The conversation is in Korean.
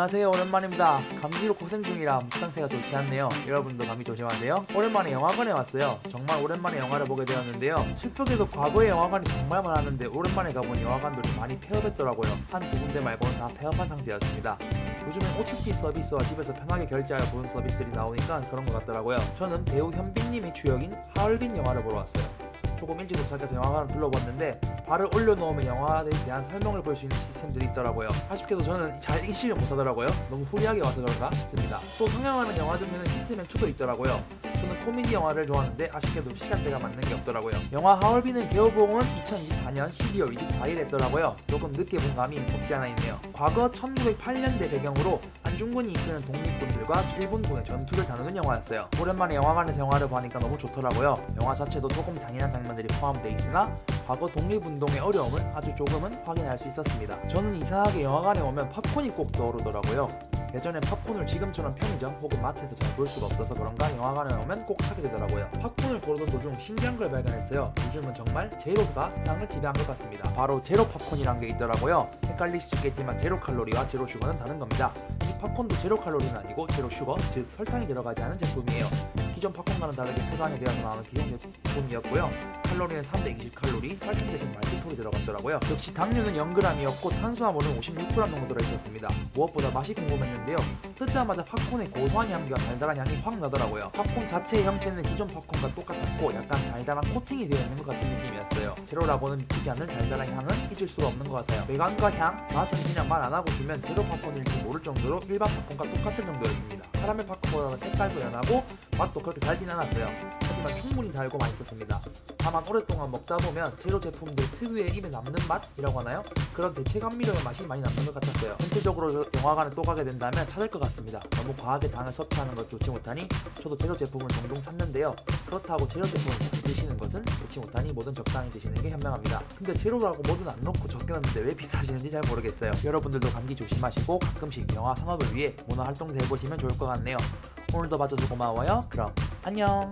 안녕하세요. 오랜만입니다. 감기로 고생 중이라 목 상태가 좋지 않네요. 여러분도 감기 조심하세요. 오랜만에 영화관에 왔어요. 정말 오랜만에 영화를 보게 되었는데요. 슬프게도 과거에 영화관이 정말 많았는데 오랜만에 가보니 영화관들이 많이 폐업했더라고요. 한 두 군데 말고는 다 폐업한 상태였습니다. 요즘엔 OTT 서비스와 집에서 편하게 결제하여 보는 서비스들이 나오니까 그런 것 같더라고요. 저는 배우 현빈님이 주역인 하얼빈 영화를 보러 왔어요 조금 일찍 도착해서 영화관을 둘러봤는데 발을 올려놓으면 영화에 대한 설명을 볼 수 있는 시스템들이 있더라고요. 아쉽게도 저는 잘 읽지를 못하더라고요. 너무 후리하게 와서 그런가 싶습니다. 또 성형하는 영화 중에는 히트맨 2도 있더라고요. 저는 코미디 영화를 좋아하는데 아쉽게도 시간대가 맞는 게 없더라고요. 영화 하얼빈의 개봉은 2024년 12월 24일 했더라고요. 조금 늦게 본 감이 없지 않아 있네요. 과거 1908년대 배경으로 안중근이 이끄는 독립군들과 일본군의 전투를 다루는 영화였어요. 오랜만에 영화관에서 영화를 보니까 너무 좋더라고요. 영화 자체도 조금 잔인한 장면들이 포함되어 있으나 과거 독립운동의 어려움을 아주 조금은 확인할 수 있었습니다. 저는 이상하게 영화관에 오면 팝콘이 꼭 떠오르더라고요. 예전엔 팝콘을 지금처럼 편의점 혹은 마트에서 잘 볼 수가 없어서 그런가 영화관에 오면 꼭 사게 되더라고요. 팝콘을 고르던 도중 신기한 걸 발견했어요. 요즘은 정말 제로가 세상을 지배한 것 같습니다. 바로 제로 팝콘이란 게 있더라고요. 헷갈릴 수 있겠지만 제로 칼로리와 제로 슈거는 다른 겁니다. 이 팝콘도 제로 칼로리는 아니고 제로 슈거, 즉 설탕이 들어가지 않은 제품이에요. 기존 팝콘과는 다르게 포장이 되어서 나오는 기존 제품이었고요. 칼로리는 320칼로리, 설탕 대신 말티톨이 들어갔더라고요. 역시 당류는 0g이었고 탄수화물은 56g 정도 들어있었습니다. 무엇보다 맛이 궁금했는데요. 뜯자마자 팝콘의 고소한 향기와 달달한 향이 확 나더라고요. 팝콘 자체의 형태는 기존 팝콘과 똑같았고 약간 달달한 코팅이 되어 있는 것 같은 느낌이었어요. 제로라고는 믿기지 않는 달달한 향은 잊을 수가 없는 것 같아요. 외관과 향, 맛은 그냥 말 안 하고 주면 제로 팝콘일지 모를 정도로 일반 팝콘과 똑같은 정도였습니다. 카라멜 팝콘보다는 색깔도 연하고 맛도 그렇게 달진 않았어요. 하지만 충분히 달고 맛있었습니다. 다만 오랫동안 먹다 보면 제로 제품들 특유의 입에 남는 맛이라고 하나요? 그런 대체감 미료의 맛이 많이 남는 것 같았어요. 전체적으로 영화관에 또 가게 된다면 찾을 것 같습니다. 너무 과하게 당을 섭취하는 것 좋지 못하니 저도 제로 제품을 종종 찾는데요. 그렇다고 제로 제품을 드시는 것은 좋지 못하니 뭐든 적당히 드시는 게 현명합니다. 근데 제로라고 뭐든 안 넣고 적게 넣는데 왜 비싸지는지 잘 모르겠어요. 여러분들도 감기 조심하시고 가끔씩 영화 산업을 위해 문화 활동도 해보시면 좋을 것 같네요. 오늘도 봐줘서 고마워요. 그럼 안녕.